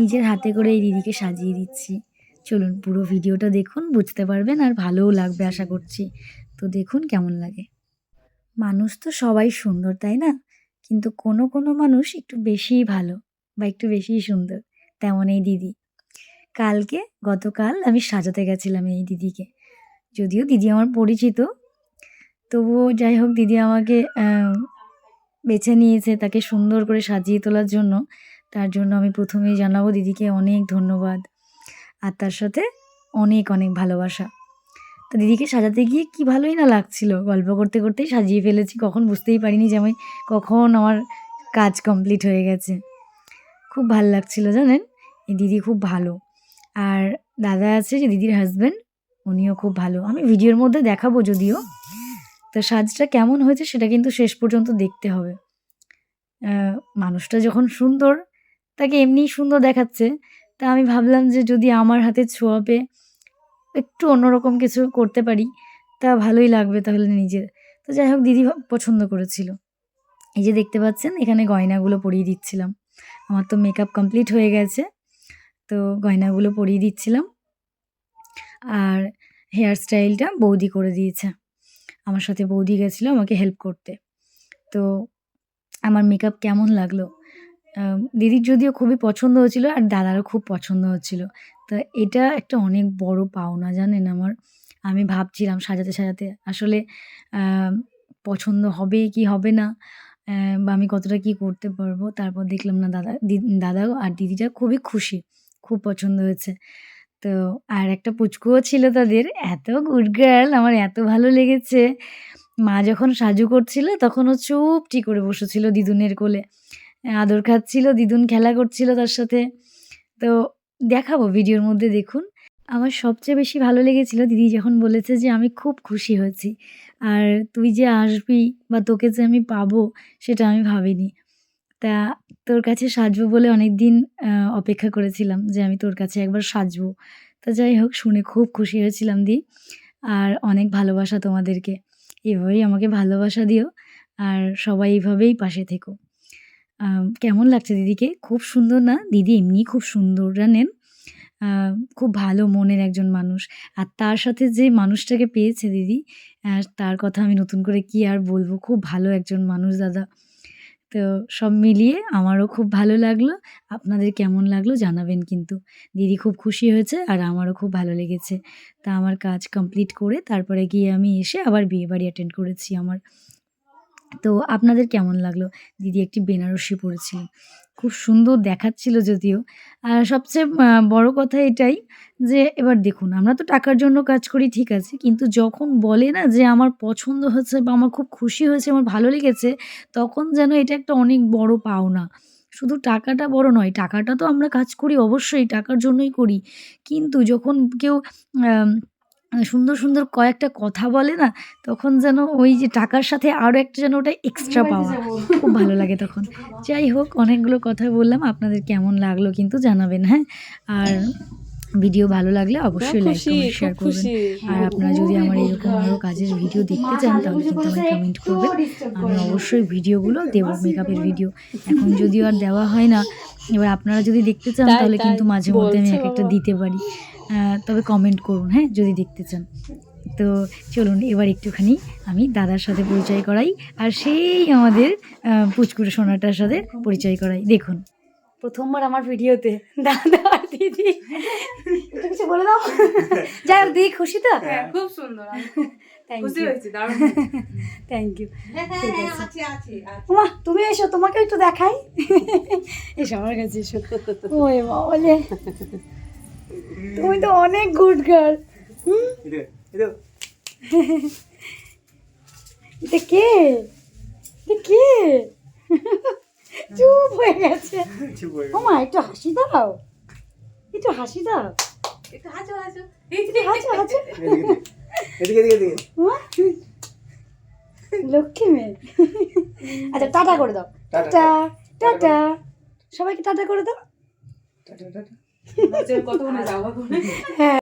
নিজের হাতে করে এই দিদিকে সাজিয়ে দিচ্ছি। চলুন পুরো ভিডিওটা দেখুন, বুঝতে পারবেন আর ভালোও লাগবে আশা করছি। তো দেখুন কেমন লাগে। মানুষ তো সবাই সুন্দর, তাই না? কিন্তু কোনো কোনো মানুষ একটু বেশিই ভালো বা একটু বেশিই সুন্দর তেমন এই দিদি। কালকে, গতকাল আমি সাজাতে গেছিলাম এই দিদিকে। যদিও দিদি আমার পরিচিত, তবুও যাই হোক দিদি আমাকে বেছে নিয়েছে তাকে সুন্দর করে সাজিয়ে তোলার জন্য। তার জন্য আমি প্রথমেই জানাব দিদিকে অনেক ধন্যবাদ। আর তার সাথে অনেক অনেক ভালোবাসা। তো দিদিকে সাজাতে গিয়ে কি ভালোই না লাগছিল। গল্প করতে করতেই সাজিয়ে ফেলেছি, কখন বুঝতেই পারিনি যে আমি কখন আমার কাজ কমপ্লিট হয়ে গেছে। খুব ভালো লাগছিল জানেন? এই দিদি খুব ভালো। আর দাদা আছে যে দিদির হাজব্যান্ড উনিও খুব ভালো। আমি ভিডিওর মধ্যে দেখাবো যদিও। তো সাজটা কেমন হয়েছে সেটা কিন্তু শেষ পর্যন্ত দেখতে হবে। মানুষটা যখন সুন্দর তাকে এমনিই সুন্দর দেখাচ্ছে। তা আমি ভাবলাম যে যদি আমার হাতে ছোঁয়াপে একটু অন্যরকম কিছু করতে পারি, তা ভালোই লাগবে তাহলে নিজের। তো যাই হোক, দিদি পছন্দ করেছিল। এই যে দেখতে পাচ্ছেন, এখানে গয়নাগুলো পরিয়ে দিচ্ছিলাম। আমার তো মেকআপ কমপ্লিট হয়ে গেছে, তো গয়নাগুলো পরিয়ে দিচ্ছিলাম। আর হেয়ার স্টাইলটা বৌদি করে দিয়েছে। আমার সাথে বৌদি গেছিল আমাকে হেল্প করতে। তো আমার মেকআপ কেমন লাগল? দিদির যদিও খুবই পছন্দ হচ্ছিল আর দাদারও খুব পছন্দ হচ্ছিল। তো এটা একটা অনেক বড় পাওনা জানেন আমার। আমি ভাবছিলাম সাজাতে সাজাতে আসলে পছন্দ হবে কি হবে না বা আমি কতটা কি করতে পারব। তারপর দেখলাম না দাদা, দি- দাদাও আর দিদিটা খুবই খুশি, খুব পছন্দ হয়েছে। তো আর একটা পুচকুও ছিল তাদের, এত গুড গার্ল আমার এত ভালো লেগেছে। মা যখন সাজু করছিল তখন ও চুপটি করে বসেছিল দিদুনের কোলে। আদর খাচ্ছিল দিদুন খেলা করছিল তার সাথে। তো দেখাবো ভিডিওর মধ্যে দেখুন। আমার সবচেয়ে বেশি ভালো লেগেছিল দিদি যখন বলেছে যে, আমি খুব খুশি হয়েছি। আর তুই যে আসবি বা তোকে যে আমি পাবো, সেটা আমি ভাবিনি। তা তোর কাছে সাজবো বলে অনেক দিন অপেক্ষা করেছিলাম যে, আমি তোর কাছে একবার সাজবো। তা যাই হোক, শুনে খুব খুশি হয়েছিলাম দি। আর অনেক ভালোবাসা তোমাদেরকে। এভাবেই আমাকে ভালোবাসা দিও। আর সবাই এইভাবেই পাশে থেকো। কেমন লাগছে দিদিকে? খুব সুন্দর না? দিদি এমনি খুব সুন্দর, জানেন? খুব ভালো মনের একজন মানুষ। আর তার সাথে যে মানুষটাকে পেয়েছে দিদি, আর তার কথা আমি নতুন করে কি আর বলব? খুব ভালো একজন মানুষ, দাদা। তো সব মিলিয়ে আমারও খুব ভালো লাগল। আপনাদের কেমন লাগল জানাবেন কিন্তু। দিদি খুব খুশি হয়েছে আর আমারও খুব ভালো লেগেছে। তা আমার কাজ কমপ্লিট করে তারপরে গিয়ে আমি এসে আবার বিয়ে বাড়ি অ্যাটেন্ড করেছি আমার। তো আপনাদের কেমন লাগল? দিদি একটি বেনারসি পরেছিলেন। খুব সুন্দর দেখাচ্ছিল যদিও। আর সবচেয়ে বড় কথা এটাই যে, এবার দেখুন, আমরা তো টাকার জন্য কাজ করি, ঠিক আছে। কিন্তু যখন বলে না যে, আমার পছন্দ হয়েছে বা আমার খুব খুশি হয়েছে, আমার ভালো লেগেছে তখন যেন এটা একটা অনেক বড় পাওনা। শুধু টাকাটা বড় নয়, টাকাটা তো আমরা কাজ করি, অবশ্যই টাকার জন্যই করি। কিন্তু যখন কেউ সুন্দর সুন্দর কয়েকটা কথা বলে না তখন যেন ওই যে টাকার সাথে আরও একটা যেন ওটা এক্সট্রা পাওয়া। খুব ভালো লাগে তখন। যাই হোক অনেকগুলো কথা বললাম আপনাদের কেমন লাগল কিন্তু জানাবেন হ্যাঁ? আর ভিডিও ভালো লাগলে অবশ্যই লাইক কমেন্ট শেয়ার করবেন। আর আপনারা যদি আমার এরকম আরও কাজের ভিডিও দেখতে চান তাহলে কিন্তু আমায় কমেন্ট করবেন। আমি অবশ্যই ভিডিওগুলো দেবো মেকআপের ভিডিও এখন যদিও আর দেওয়া হয় না এবার আপনারা যদি দেখতে চান তাহলে কিন্তু মাঝে মধ্যে আমি এক একটা দিতে পারি। তবে কমেন্ট করুন হ্যাঁ যদি দেখতে চান। তো চলুন এবার একটুখানি আমি দাদার সাথে পরিচয় করাই আর সেই আমাদের আহ, পুচকুড়ে সোনাটার সাথে পরিচয় করাই। দেখুন। প্রথমবার আমার ভিডিওতে দাদা দিদি। একটু কিছু বলে দাও। যাই হোক দিদি খুশি তো? হ্যাঁ, খুব সুন্দর। থ্যাংক ইউ থ্যাংক ইউ মা তুমি এসো তোমাকে একটু দেখাই। এসো আমার কাছে এসো। ওই বলে তুমি তো অনেক গুড গার্ল হুম? এটা কে? এটা কে? চুপ হয়ে গেছে। ও মা একটু হাসি দাও। একটু হাসি দাও। একটু হাসো হাসো। হাসো হাসো। এদিকে এদিকে এদিকে লক্ষ্মী মেয়ে। আচ্ছা টাটা করে দাও। টাটা। টাটা সবাইকে টাটা করে দাও। Tata tata. কতক্ষণে যাব হ্যাঁ।